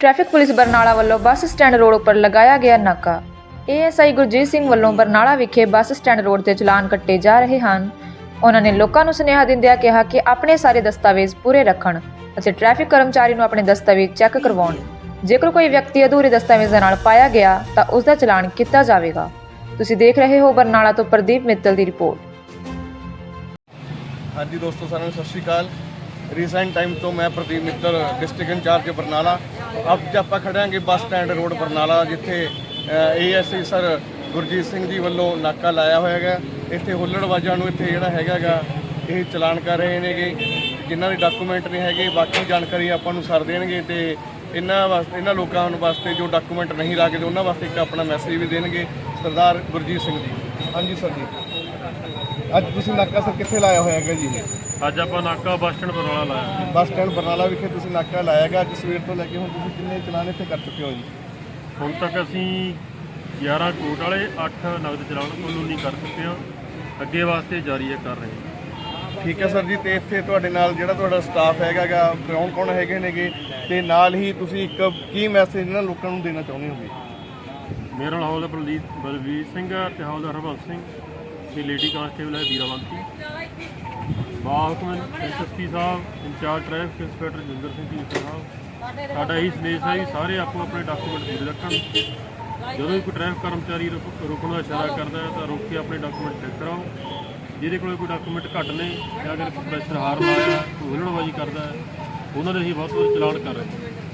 Traffic police Barnala ਵੱਲੋਂ ਬੱਸ stand road ਉੱਪਰ ਲਗਾਇਆ ਗਿਆ ਨਾਕਾ। ਏਐਸਆਈ ਗੁਰਜੀਤ ਸਿੰਘ ਵੱਲੋਂ ਬਰਨਾਲਾ ਵਿਖੇ ਬੱਸ ਸਟੈਂਡ ਰੋਡ ਤੇ ਚਲਾਨ ਕੱਟੇ ਜਾ ਰਹੇ ਹਨ। ਉਹਨਾਂ ਨੇ ਲੋਕਾਂ ਨੂੰ ਸੁਨੇਹਾ ਦਿੰਦਿਆਂ ਕਿਹਾ ਕਿ ਆਪਣੇ ਸਾਰੇ ਦਸਤਾਵੇਜ਼ ਪੂਰੇ ਰੱਖਣ ਅਤੇ ਟ੍ਰੈਫਿਕ ਕਰਮਚਾਰੀ ਨੂੰ ਆਪਣੇ ਦਸਤਾਵੇਜ਼ ਚੈੱਕ ਕਰਵਾਉਣ। ਜੇਕਰ ਕੋਈ ਵਿਅਕਤੀ ਅਧੂਰੇ ਦਸਤਾਵੇਜ਼ਾਂ ਨਾਲ ਪਾਇਆ ਗਿਆ, ਤਾਂ ਉਸ ਦਾ ਚਲਾਨ ਕੀਤਾ ਜਾਵੇਗਾ। ਤੁਸੀਂ ਦੇਖ ਰਹੇ ਹੋ ਬਰਨਾਲਾ ਤੋਂ ਪ੍ਰਦੀਪ ਮਿੱਤਲ ਦੀ ਰਿਪੋਰਟ। ਹਾਂਜੀ ਦੋਸਤੋ, ਸਾਰਿਆਂ ਨੂੰ ਸਤਿ ਸ਼੍ਰੀ ਅਕਾਲ। ਰੀਸੈਂਟ ਟਾਈਮ ਤੋਂ ਮੈਂ ਪ੍ਰਦੀਪ ਮਿੱਤਲ ਡਿਸਟ੍ਰਿਕਟ ਇੰਚਾਰਜ ਬਰਨਾਲਾ। ਅੱਜ ਆਪਾਂ ਖੜਾਂਗੇ ਬੱਸ ਸਟੈਂਡ ਰੋਡ ਬਰਨਾਲਾ, ਜਿੱਥੇ ਏਐਸਆਈ ਸਰ ਗੁਰਜੀਤ ਸਿੰਘ ਜੀ ਵੱਲੋਂ ਨਾਕਾ ਲਾਇਆ ਹੋਇਆ ਹੈਗਾ। ਇੱਥੇ ਹੁੱਲੜਬਾਜ਼ਾਂ ਨੂੰ ਇੱਥੇ ਜਿਹੜਾ ਹੈਗਾ ਇਹ ਚਲਾਨ ਕਰ ਰਹੇ ਨੇਗੇ। ਜਿਨ੍ਹਾਂ ਦੇ ਡਾਕੂਮੈਂਟ ਨਹੀਂ ਹੈਗੇ, ਬਾਕੀ ਜਾਣਕਾਰੀ ਆਪਾਂ ਨੂੰ ਸਰ ਦੇਣਗੇ ਤੇ ਇਹਨਾਂ ਵਾਸਤੇ ਇਹਨਾਂ ਲੋਕਾਂ ਨੂੰ ਵਾਸਤੇ ਜੋ ਡਾਕੂਮੈਂਟ ਨਹੀਂ ਲੱਗਦੇ, ਉਹਨਾਂ ਵਾਸਤੇ ਇੱਕ ਆਪਣਾ ਮੈਸੇਜ ਵੀ ਦੇਣਗੇ ਸਰਦਾਰ ਗੁਰਜੀਤ ਸਿੰਘ ਜੀ। ਹਾਂਜੀ, ਸਰ ਜੀ। ਅੱਜ ਤੁਸੀਂ ਨਾਕਾ ਸਰ ਕਿੱਥੇ ਲਾਇਆ ਹੋਇਆ ਹੈਗਾ ਜੀ? ਅੱਜ ਆਪਾਂ ਨਾਕਾ ਬੱਸ ਸਟੈਂਡ ਬਰਨਾਲਾ ਲਾਇਆ ਬੱਸ ਸਟੈਂਡ ਬਰਨਾਲਾ ਵਿਖੇ ਤੁਸੀਂ ਨਾਕਾ ਲਾਇਆ ਹੈਗਾ ਅੱਜ ਸਵੇਰ ਤੋਂ ਲੈ ਕੇ ਹੁਣ ਤੁਸੀਂ ਕਿੰਨੇ ਚਲਾਨ ਇੱਥੇ ਕਰ ਚੁੱਕੇ ਹੋ ਜੀ? ਹੁਣ ਤੱਕ ਅਸੀਂ 11 ਕੋਟ ਵਾਲੇ 8 ਨਗਦ ਚਲਾਨ ਕਾਨੂੰਨੀ ਕਰ ਚੁੱਕੇ ਹਾਂ। ਅੱਗੇ ਵਾਸਤੇ ਜਾਰੀ ਹੈ ਕਰ ਰਹੇ ਹਾਂ। ਠੀਕ ਹੈ ਸਰ ਜੀ ਤੇ ਇੱਥੇ ਤੁਹਾਡੇ ਨਾਲ ਜਿਹੜਾ ਤੁਹਾਡਾ ਸਟਾਫ ਹੈਗਾਗਾ ਕੌਣ ਕੌਣ ਹੈਗੇ ਨੇਗੇ? ਤੇ ਨਾਲ ਹੀ ਤੁਸੀਂ ਇੱਕ ਕੀ ਮੈਸੇਜ ਇਹਨਾਂ ਲੋਕਾਂ ਨੂੰ ਦੇਣਾ ਚਾਹੁੰਦੇ ਹੋਗੇ? ਮੇਰਾ ਨਾਮ ਹੌਲਦਾਰ ਬਲਦੀਪ ਬਲਵੀਰ ਸਿੰਘ ਹੈ ਤੇ ਹੌਲਦਾਰ ਹਰਬੰਸ ਸਿੰਘ। ਤੇ ਲੇਡੀ ਕਾਂਸਟੇਬਲ ਹੈ ਵੀਰਾਵੰਤੀ ਬਾਲਕਮਨ ਐਸਐਸਪੀ ਸਾਹਿਬ, incharge traffic inspector Jinder Singh ji ਸਾਹਿਬ। ਸਾਡਾ ਇਹੀ ਸੰਦੇਸ਼ ਹੈ ਵੀ ਸਾਰੇ ਆਪੋ ਆਪਣੇ ਡਾਕੂਮੈਂਟ ਪੂਰੇ ਰੱਖਣ। ਜਦੋਂ ਵੀ ਕੋਈ ਟ੍ਰੈਫਿਕ ਕਰਮਚਾਰੀ ਰੁਕ- ਰੁਕਣ ਦਾ ਇਸ਼ਾਰਾ ਕਰਦਾ ਹੈ ਤਾਂ ਰੋਕ ਕੇ ਆਪਣੇ ਡਾਕੂਮੈਂਟ ਚੈੱਕ ਕਰਾਓ। ਜਿਹਦੇ ਕੋਲ ਕੋਈ ਡਾਕੂਮੈਂਟ ਘੱਟ ਨੇ ਜਾਂ ਅਗਰ ਪ੍ਰੋਫੈਸਰ ਪ੍ਰੈਸ਼ਰ ਹਾਰ ਲਾਇਆ ਕੋਈ ਹੁਲੜਬਾਜ਼ੀ ਕਰਦਾ ਹੈ, ਉਹਨਾਂ ਦੇ ਅਸੀਂ ਬਹੁਤ ਬਹੁਤ ਚਲਾਨ ਕਰ ਰਹੇ ਹਾਂ।